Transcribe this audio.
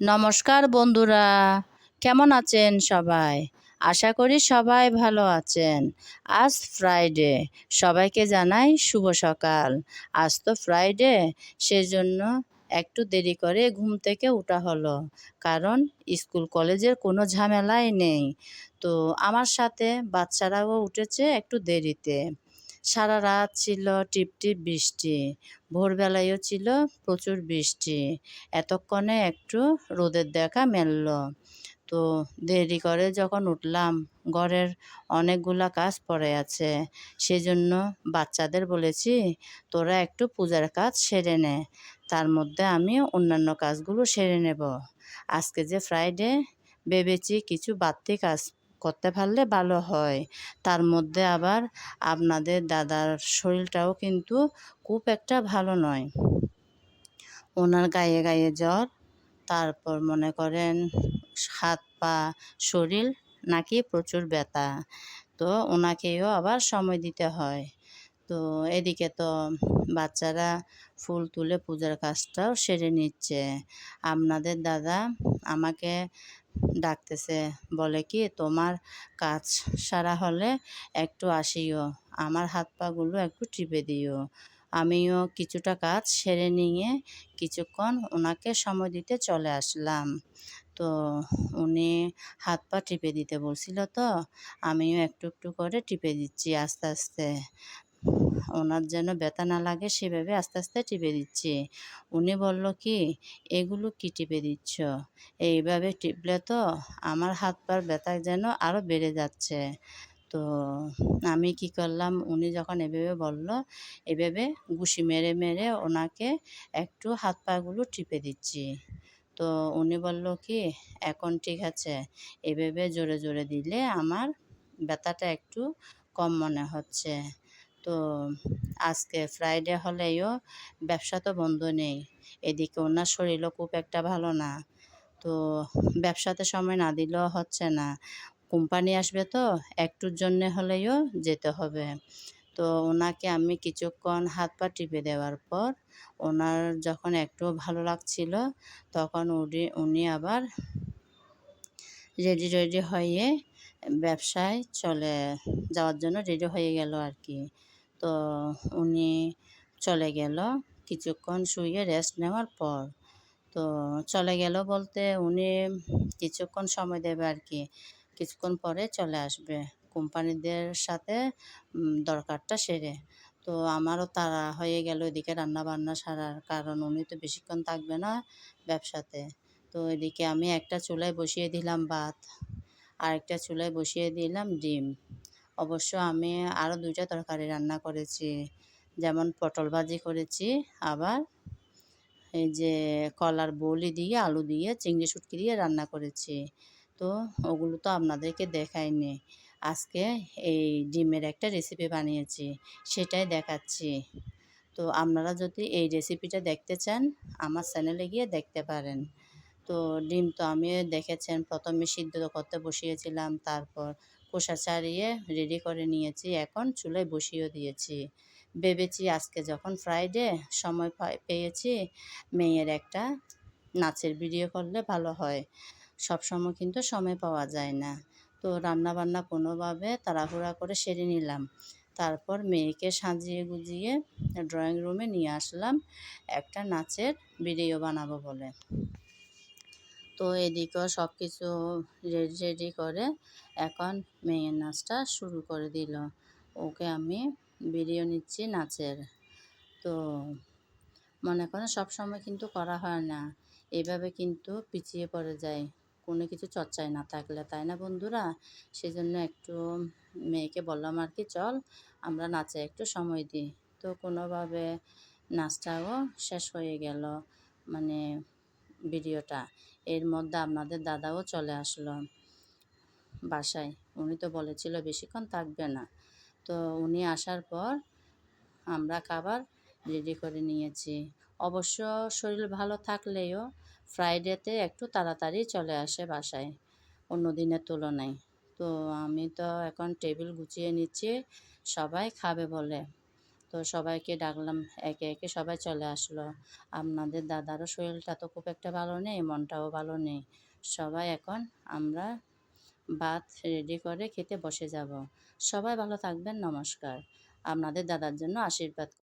নমস্কার বন্ধুরা, কেমন আছেন সবাই? আশা করি সবাই ভালো আছেন। আজ ফ্রাইডে সবাইকে জানাই শুভ সকাল। আজ তো ফ্রাইডে সেজন্য একটু দেরি করে ঘুম থেকে ওঠা হলো, কারণ স্কুল কলেজের কোনো ঝামেলাই নেই। তো আমার সাথে বাচ্চারাও উঠেছে একটু দেরিতে। সারা রাত ছিল টিপ টিপ বৃষ্টি, ভোরবেলায়ও ছিল প্রচুর বৃষ্টি। এতক্ষণে একটু রোদের দেখা মেলল। তো দেরি করে যখন উঠলাম, ঘরের অনেকগুলা কাজ পড়ে আছে। সেজন্য বাচ্চাদের বলেছি, তোরা একটু পূজার কাজ সেরে নে। তার মধ্যে আমি অন্যান্য কাজগুলো সেরে নেব। আজকে যে ফ্রাইডে ভেবেছি কিছু বাড়তি কাজ করতে পারলে ভালো হয়। তার মধ্যে আবার আপনাদের দাদার শরীরটাও কিন্তু খুব একটা ভালো নয়। ওনার গায়ে গায়ে জ্বর, তারপর মনে করেন হাত পা, শরীর নাকি প্রচুর ব্যথা। তো ওনাকেও আবার সময় দিতে হয়। তো এদিকে তো বাচ্চারা ফুল তুলে পূজার কাজটাও সেরে নিচ্ছে। আপনাদের দাদা আমাকে ডাকতেছে, বলে কি, তোমার কাজ সারা হলে একটু আসিও, আমার হাত পাগুলো একটু টিপে দিও। আমিও কিছুটা কাজ সেরে নিয়ে কিছুক্ষণ ওনাকে সময় দিতে চলে আসলাম। তো উনি হাত পা টিপে দিতে বলছিল, তো আমিও একটু একটু করে টিপে দিচ্ছি আস্তে আস্তে। ওনার যেন ব্যথা না লাগে সেভাবে আস্তে আস্তে টিপে দিচ্ছি। উনি বলল, কি? এগুলো কি টিপে দিচ্ছ? এইভাবে টিপলে তো আমার হাত পার ব্যথা যেন আরও বেড়ে যাচ্ছে। তো আমি কি করলাম, উনি যখন এভাবে বলল, এভাবে ঘুষি মেরে মেরে ওনাকে একটু হাত পাগুলো টিপে দিচ্ছি। তো উনি বলল, কি? এখন ঠিক আছে। এভাবে জোরে জোরে দিলে আমার ব্যথাটা একটু কম মনে হচ্ছে। তো আজকে ফ্রাইডে হলেও ব্যবসা তো বন্ধ নেই। এদিকে ওনার শরীরও খুব একটা ভালো না। তো ব্যবসাতে সময় না দিলেও হচ্ছে না। কোম্পানি আসবে তো, একটুর জন্যে হলেও যেতে হবে। তো ওনাকে আমি কিছুক্ষণ হাত পা টিপে দেওয়ার পর ওনার যখন একটু ভালো লাগছিল, তখন উনি উনি আবার রেডি রেডি হয়ে ব্যবসায় চলে যাওয়ার জন্য রেডি হয়ে গেল আর কি। তো উনি চলে গেল। কিছুক্ষণ শুয়ে রেস্ট নেওয়ার পর তো চলে গেল বলতে উনি কিছুক্ষণ সময় দেবে আর কি। কিছুক্ষণ পরে চলে আসবে কোম্পানিদের সাথে দরকারটা সেরে। তো আমারও তারা হয়ে গেল এদিকে রান্না বান্না সারার, কারণ উনি তো বেশিক্ষণ থাকবে না ব্যবসাতে। তো এদিকে আমি একটা চুলায় বসিয়ে দিলাম ভাত আর একটা চুলায় বসিয়ে দিলাম ডিম। অবশ্য আমি আরও দুইটা তরকারি রান্না করেছি। যেমন পটল ভাজি করেছি, আবার এই যে কলার বলি দিয়ে, আলু দিয়ে, চিংড়ি শুটকি দিয়ে রান্না করেছি। তো ওগুলো তো আপনাদেরকে দেখাইনি। আজকে এই ডিমের একটা রেসিপি বানিয়েছি, সেটাই দেখাচ্ছি। তো আপনারা যদি এই রেসিপিটা দেখতে চান, আমার চ্যানেলে গিয়ে দেখতে পারেন। তো ডিম তো আমি দেখেছেন, প্রথমে সিদ্ধ করতে বসিয়েছিলাম, তারপর খোসা ছাড়িয়ে রেডি করে নিয়েছি। এখন চুলায় বসিয়ে দিয়েছি। ভেবেছি আজকে যখন ফ্রাইডে সময় পেয়েছি। মেয়ের একটা নাচের ভিডিও করলে ভালো হয়। সব সময় কিন্তু সময় পাওয়া যায় না। তো রান্না বান্না কোনোভাবে তাড়াহুড়া করে সেরে নিলাম। তারপর মেয়েকে সাজিয়ে গুজিয়ে ড্রয়িং রুমে নিয়ে আসলাম একটা নাচের ভিডিও বানাবো বলে। তো এদিকেও সব কিছু রেডি রেডি করে এখন মেয়ের নাচটা শুরু করে দিল। ওকে আমি ভিডিও নিচ্ছি নাচের। তো মনে করেন সবসময় কিন্তু করা হয় না। এভাবে কিন্তু পিছিয়ে পড়ে যায়। কোনো কিছু চর্চায় না থাকলে, তাই না বন্ধুরা? সেজন্য একটু মেয়েকে বললাম আর কি, চল আমরা নাচে একটু সময় দিই। তো কোনোভাবে নাচটাও শেষ হয়ে গেল। মানে ভিডিওটা। এর মধ্যে আপনাদের দাদাও চলে আসলো বাসায়। উনি তো বলেছিল বেশিক্ষণ থাকবে না। তো উনি আসার পর আমরা খাবার রেডি করে নিয়েছি। অবশ্য শরীর ভালো থাকলেও ফ্রাইডেতে একটু তাড়াতাড়ি চলে আসে বাসায় অন্য দিনের তুলনায়। তো আমি তো এখন টেবিল গুছিয়ে নিচ্ছি, সবাই খাবে বলে। তো সবাইকে ডাকলাম, একে একে সবাই চলে আসলো। আপনাদের দাদারও শরীরটা তো খুব একটা ভালো নেই, মনটাও ভালো নেই। সবাই এখন আমরা ভাত রেডি করে খেতে বসে যাব। সবাই ভালো থাকবেন, নমস্কার। আপনাদের দাদার জন্য আশীর্বাদ